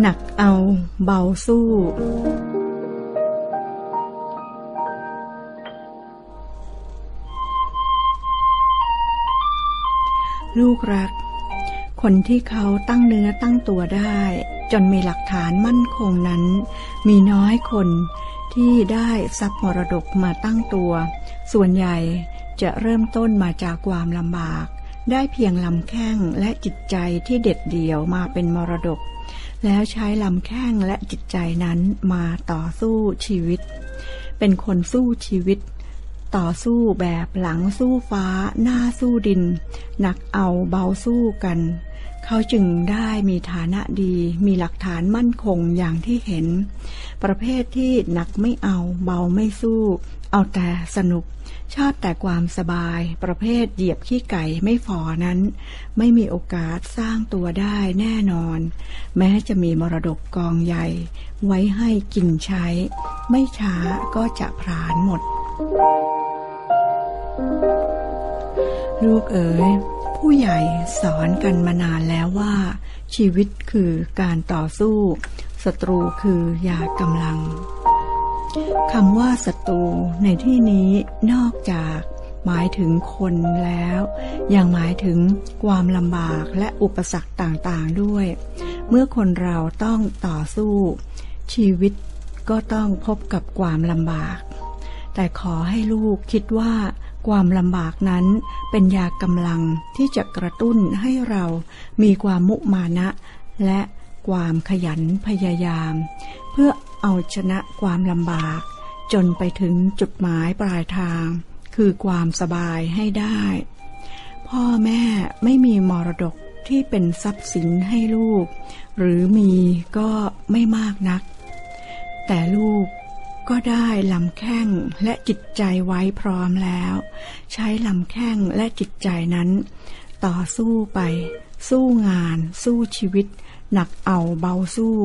หนักเอาเบาสู้ ลูกรัก คนที่เขาตั้งเนื้อตั้งตัวได้ จนมีหลักฐานมั่นคงนั้น มีน้อยคนที่ได้ทรัพย์มรดกมาตั้งตัว ส่วนใหญ่จะเริ่มต้นมาจากความลำบาก ได้เพียงลำแข้งและจิตใจที่เด็ดเดี่ยวมาเป็นมรดก แล้วใช้ลำแข้งและจิตใจนั้นมาต่อสู้ชีวิต เป็นคนสู้ชีวิต ต่อสู้แบบหลังสู้ฟ้า หน้าสู้ดิน หนักเอาเบาสู้กัน เขาจึงได้มีฐานะดี มีหลักฐานมั่นคงอย่างที่เห็น ประเภทที่หนักไม่เอาเบาไม่สู้ เอาแต่สนุก ชอบแต่ความสบาย ประเภทเหยียบขี้ไก่ไม่ฝ่อนั้น ไม่มีโอกาสสร้างตัวได้แน่นอน แม้จะมีมรดกกองใหญ่ ไว้ให้กินใช้ ไม่ช้าก็จะพรานหมด ลูกเอ๋ย ผู้ใหญ่สอนกันมานานแล้วว่า ชีวิตคือการต่อสู้ศัตรูคือยากำลังคำว่าศัตรูในที่นี้นอกจากหมายถึงคนแล้ว ยังหมายถึงความลำบากและอุปสรรคต่างๆด้วย เมื่อคนเราต้องต่อสู้ ชีวิตก็ต้องพบกับความลำบาก แต่ขอให้ลูกคิดว่า ความลำบากนั้นเป็นยากำลังที่จะกระตุ้นให้เรามีความมุมานะ และความขยันพยายาม เพื่อเอาชนะความลำบาก จนไปถึงจุดหมายปลายทาง คือความสบายให้ได้ พ่อแม่ไม่มีมรดกที่เป็นทรัพย์สินให้ลูก หรือมีก็ไม่มากนัก แต่ลูก ก็ได้ลำแข้งและจิตใจไว้พร้อมแล้ว ใช้ลำแข้งและจิตใจนั้น ต่อสู้ไป สู้งาน สู้ชีวิต หนักเอาเบาสู้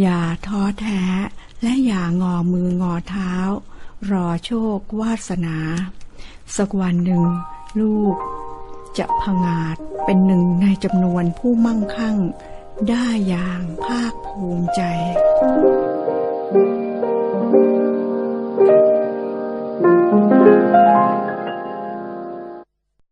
อย่าท้อแท้ และอย่างอมืองอเท้า รอโชควาสนา สักวันหนึ่ง ลูก จะพงาดเป็นหนึ่งในจำนวนผู้มั่งคั่ง ได้อย่างภาคภูมิใจ thank you